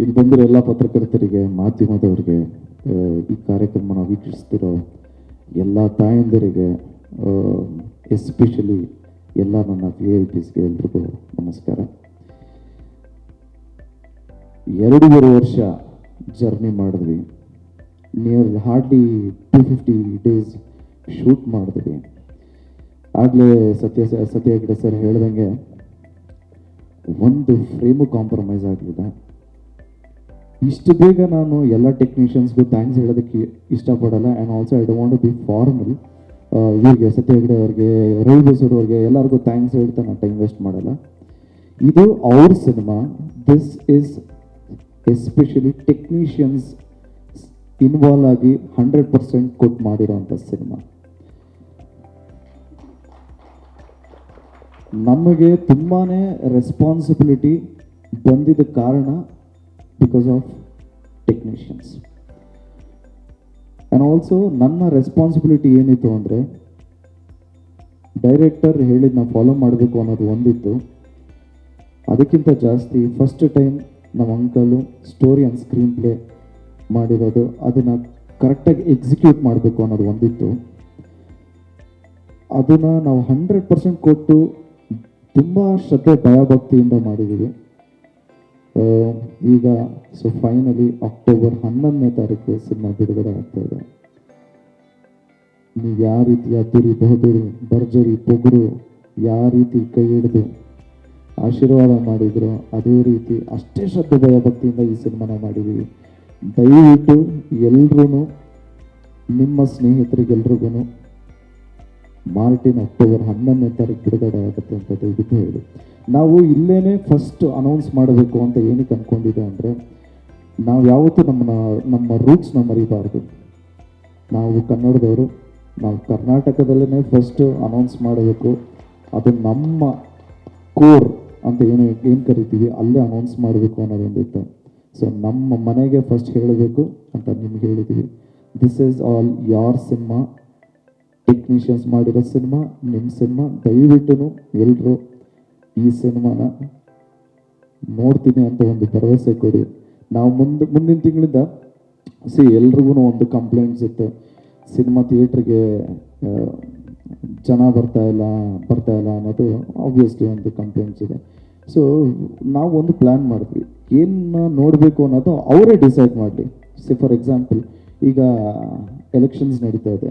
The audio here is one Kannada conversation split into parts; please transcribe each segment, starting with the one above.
ಇಲ್ಲಿ ಬಂದಿರೋ ಎಲ್ಲ ಪತ್ರಕರ್ತರಿಗೆ, ಮಾಧ್ಯಮದವರಿಗೆ ಈ ಕಾರ್ಯಕ್ರಮನ ವೀಕ್ಷಿಸ್ತಿರೋ ಎಲ್ಲ ತಾಯಂದಿರಿಗೆ ಎಸ್ಪೆಷಲಿ ಎಲ್ಲ ನನ್ನ ವಿ ಐ ಪಿಸ್ಗೆ ಎಲ್ರಿಗೂ ನಮಸ್ಕಾರ. ಎರಡೂವರೆ ವರ್ಷ ಜರ್ನಿ ಮಾಡಿದ್ವಿ. Near hardly two fifty days shoot ಮಾಡಿದ್ವಿ. ಆಗಲೇ ಸತ್ಯ ಸತ್ಯ ಸರ್ ಹೇಳ್ದಂಗೆ ಒಂದು ಫ್ರೇಮು ಕಾಂಪ್ರಮೈಸ್ ಆಗಲಿಲ್ಲ. ಇಷ್ಟು ಬೇಗ ನಾನು ಎಲ್ಲ ಟೆಕ್ನಿಷಿಯನ್ಸ್ಗೂ ಥ್ಯಾಂಕ್ಸ್ ಹೇಳೋದಕ್ಕೆ ಇಷ್ಟಪಡಲ್ಲ. And also I don't be formal ಇವ್ರಿಗೆ ಸತ್ಯ ಹೆಗ್ಡೆ ಅವ್ರಿಗೆ, ರವಿ ಬಸೂರವ್ರಿಗೆ ಎಲ್ಲರಿಗೂ ಥ್ಯಾಂಕ್ಸ್ ಹೇಳ್ತಾ ನಾನು ಟೈಮ್ ವೇಸ್ಟ್ ಮಾಡಲ್ಲ. ಇದು ಅವ್ರ cinema this is especially technicians involve ಆಗಿ ಹಂಡ್ರೆಡ್ ಪರ್ಸೆಂಟ್ ಕೊಟ್ಟು ಮಾಡಿರೋಂಥ ಸಿನಿಮಾ ನಮಗೆ ತುಂಬಾ ರೆಸ್ಪಾನ್ಸಿಬಿಲಿಟಿ ಬಂದಿದ್ದ ಕಾರಣ because of technicians and also ನನ್ನ ರೆಸ್ಪಾನ್ಸಿಬಿಲಿಟಿ ಏನಿತ್ತು ಅಂದರೆ ಡೈರೆಕ್ಟರ್ ಹೇಳಿದ ನಾವು ಫಾಲೋ ಮಾಡಬೇಕು ಅನ್ನೋದು ಒಂದಿತ್ತು. ಅದಕ್ಕಿಂತ ಜಾಸ್ತಿ ಫಸ್ಟ್ ಟೈಮ್ ನಮ್ಮ uncle story and screen play ಮಾಡಿರೋದು, ಅದನ್ನು ಕರೆಕ್ಟಾಗಿ ಎಕ್ಸಿಕ್ಯೂಟ್ ಮಾಡಬೇಕು ಅನ್ನೋದು ಒಂದಿತ್ತು. ಅದನ್ನು ನಾವು ಹಂಡ್ರೆಡ್ ಪರ್ಸೆಂಟ್ ಕೊಟ್ಟು ತುಂಬ ಶ್ರದ್ಧೆ ಭಯಭಕ್ತಿಯಿಂದ ಮಾಡಿದ್ದೀವಿ. ಈಗ ಸೊ ಫೈನಲಿ ಅಕ್ಟೋಬರ್ ಹನ್ನೊಂದನೇ ತಾರೀಕು ಸಿನಿಮಾ ಬಿಡುಗಡೆ ಆಗ್ತಾ ಇದೆ. ನೀವು ಯಾವ ರೀತಿ ಅದ್ದೂರಿ, ಬಹುದೂರಿ, ಭರ್ಜರಿ, ಪೊಗರು, ಯಾವ ರೀತಿ ಕೈ ಹಿಡಿದು ಆಶೀರ್ವಾದ ಮಾಡಿದ್ರು ಅದೇ ರೀತಿ ಅಷ್ಟೇ ಶ್ರದ್ಧೆ ಭಯಭಕ್ತಿಯಿಂದ ಈ ಸಿನಿಮಾನ ಮಾಡಿದ್ದೀವಿ. ದಯವಿಟ್ಟು ಎಲ್ರೂ ನಿಮ್ಮ ಸ್ನೇಹಿತರಿಗೆಲ್ರಿಗೂ ಮಾರ್ಟಿನ್ ಅಕ್ಟೋಬರ್ ಹನ್ನೊಂದನೇ ತಾರೀಕು ಬಿಡುಗಡೆ ಆಗುತ್ತೆ ಅಂತ ದಯವಿಟ್ಟು ಹೇಳಿ. ನಾವು ಇಲ್ಲೇನೆ ಫಸ್ಟ್ ಅನೌನ್ಸ್ ಮಾಡಬೇಕು ಅಂತ ಏನಕ್ಕೆ ಅನ್ಕೊಂಡಿದೆ ಅಂದರೆ, ನಾವು ಯಾವತ್ತೂ ನಮ್ಮ ನಮ್ಮ ರೂಟ್ಸ್ನ ಮರಿಬಾರ್ದು. ನಾವು ಕನ್ನಡದವರು, ನಾವು ಕರ್ನಾಟಕದಲ್ಲೇ ಫಸ್ಟ್ ಅನೌನ್ಸ್ ಮಾಡಬೇಕು. ಅದು ನಮ್ಮ ಕೋರ್ ಅಂತ ಏನು ಏನು ಕರಿತೀವಿ, ಅಲ್ಲೇ ಅನೌನ್ಸ್ ಮಾಡಬೇಕು ಅನ್ನೋದೊಂದಿತ್ತು ಸೊ ನಮ್ಮ ಮನೆಗೆ ಫಸ್ಟ್ ಹೇಳಬೇಕು ಅಂತ ನಿಮ್ಗೆ ಹೇಳಿದ್ದೀವಿ this is all your cinema technicians ಮಾಡಿರೋ ಸಿನಿಮಾ ನಿಮ್ಮ ಸಿನಿಮಾ ದಯವಿಟ್ಟು ಎಲ್ಲರೂ ಈ ಸಿನಿಮಾನ ನೋಡ್ತೀನಿ ಅಂತ ಒಂದು ಭರವಸೆ ಕೊಡಿ. ನಾವು ಮುಂದೆ, ಮುಂದಿನ ತಿಂಗಳಿಂದ ಸಿ ಎಲ್ರಿಗೂ ಒಂದು ಕಂಪ್ಲೇಂಟ್ಸ್ ಇತ್ತು. ಸಿನಿಮಾ ಥಿಯೇಟ್ರಿಗೆ ಜನ ಬರ್ತಾ ಇಲ್ಲ ಬರ್ತಾ ಇಲ್ಲ ಅನ್ನೋದು ಆಬ್ವಿಯಸ್ಲಿ ಒಂದು ಕಂಪ್ಲೇಂಟ್ಸ್ ಇದೆ. ಸೊ ನಾವು ಒಂದು ಪ್ಲ್ಯಾನ್ ಮಾಡಿದ್ವಿ. ಏನು ನೋಡಬೇಕು ಅನ್ನೋದು ಅವರೇ ಡಿಸೈಡ್ ಮಾಡಲಿ. ಸಿ ಫಾರ್ ಎಕ್ಸಾಂಪಲ್ ಈಗ ಎಲೆಕ್ಷನ್ಸ್ ನಡೀತಾ ಇದೆ.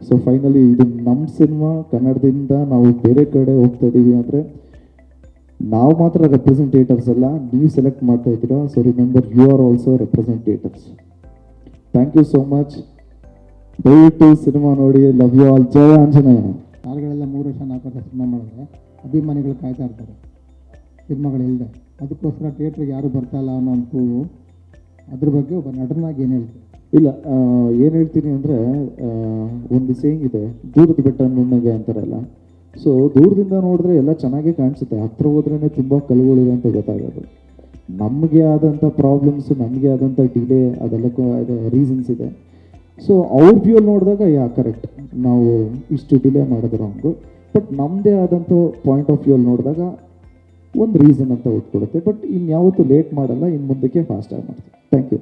ಸೊ ಫೈನಲಿ ಇದು ನಮ್ಮ ಸಿನಿಮಾ ಕನ್ನಡದಿಂದ ನಾವು ಬೇರೆ ಕಡೆ ಹೋಗ್ತಾ ಇದ್ದೀವಿ ಅಂದರೆ ನಾವು ಮಾತ್ರ ರೆಪ್ರೆಸೆಂಟೇಟರ್ಸ್ ಅಲ್ಲ, ನೀವು ಸೆಲೆಕ್ಟ್ ಮಾಡ್ತಾ ಇದ್ದೀರಾ. So remember you are also representators thank you so much ದಯವಿಟ್ಟು ಸಿನಿಮಾ ನೋಡಿ. Love you all Jaya Anjaneya. ಸ್ಟಾರ್ಗಳೆಲ್ಲ ಮೂರು ವರ್ಷ ನಾಲ್ಕು ವರ್ಷ ಸಿನಿಮಾ ಮಾಡಿದ್ರೆ ಅಭಿಮಾನಿಗಳು ಕಾಯ್ತಾ ಇರ್ತಾರೆ. ಸಿನಿಮಾಗಳಿಲ್ಲದೆ ಅದಕ್ಕೋಸ್ಕರ ಥಿಯೇಟ್ರಿಗೆ ಯಾರು ಬರ್ತಾ ಇಲ್ಲ ಅನ್ನೋ ಒಂದು ಅದ್ರ ಬಗ್ಗೆ ಒಬ್ಬ ನಟನಾಗಿ ಏನು ಹೇಳ್ತೀವಿ ಇಲ್ಲ ಏನು ಹೇಳ್ತೀನಿ ಅಂದರೆ ಒಂದು ಸೇಯಿಂಗ್ ಇದೆ, ದೂರದ ಬೆಟ್ಟ ನುಣ್ಣಗೆ ಅಂತಾರಲ್ಲ. ಸೊ ದೂರದಿಂದ ನೋಡಿದ್ರೆ ಎಲ್ಲ ಚೆನ್ನಾಗೇ ಕಾಣಿಸುತ್ತೆ. ಹತ್ರ ಹೋದ್ರೇ ತುಂಬ ಕಲ್ಲುಗಳಿದೆ ಅಂತ ಗೊತ್ತಾಗೋದು. ನಮಗೆ ಆದಂಥ ಪ್ರಾಬ್ಲಮ್ಸ್ ನಮಗೆ ಆದಂಥ ಡಿಲೇ ಅದೆಲ್ಲಕ್ಕೂ ರೀಸನ್ಸ್ ಇದೆ. ಸೊ ಅವ್ರ ವ್ಯೂಲ್ ನೋಡಿದಾಗ, ಯಾ ಕರೆಕ್ಟ್ ನಾವು ಇಷ್ಟು ಡಿಲೇ ಮಾಡಿದ್ರೆ ಹಂಗು. ಬಟ್ ನಮ್ಮದೇ ಆದಂಥ ಪಾಯಿಂಟ್ ಆಫ್ ವ್ಯೂಲ್ಲಿ ನೋಡಿದಾಗ, ಒಂದು ರೀಸನ್ ಅಂತ ಓದ್ಕೊಡುತ್ತೆ ಬಟ್ ಇನ್ಯಾವತ್ತೂ ಲೇಟ್ ಮಾಡಲ್ಲ ಇನ್ನು ಮುಂದಕ್ಕೆ ಫಾಸ್ಟಾಗಿ ಮಾಡ್ತೀವಿ. Thank you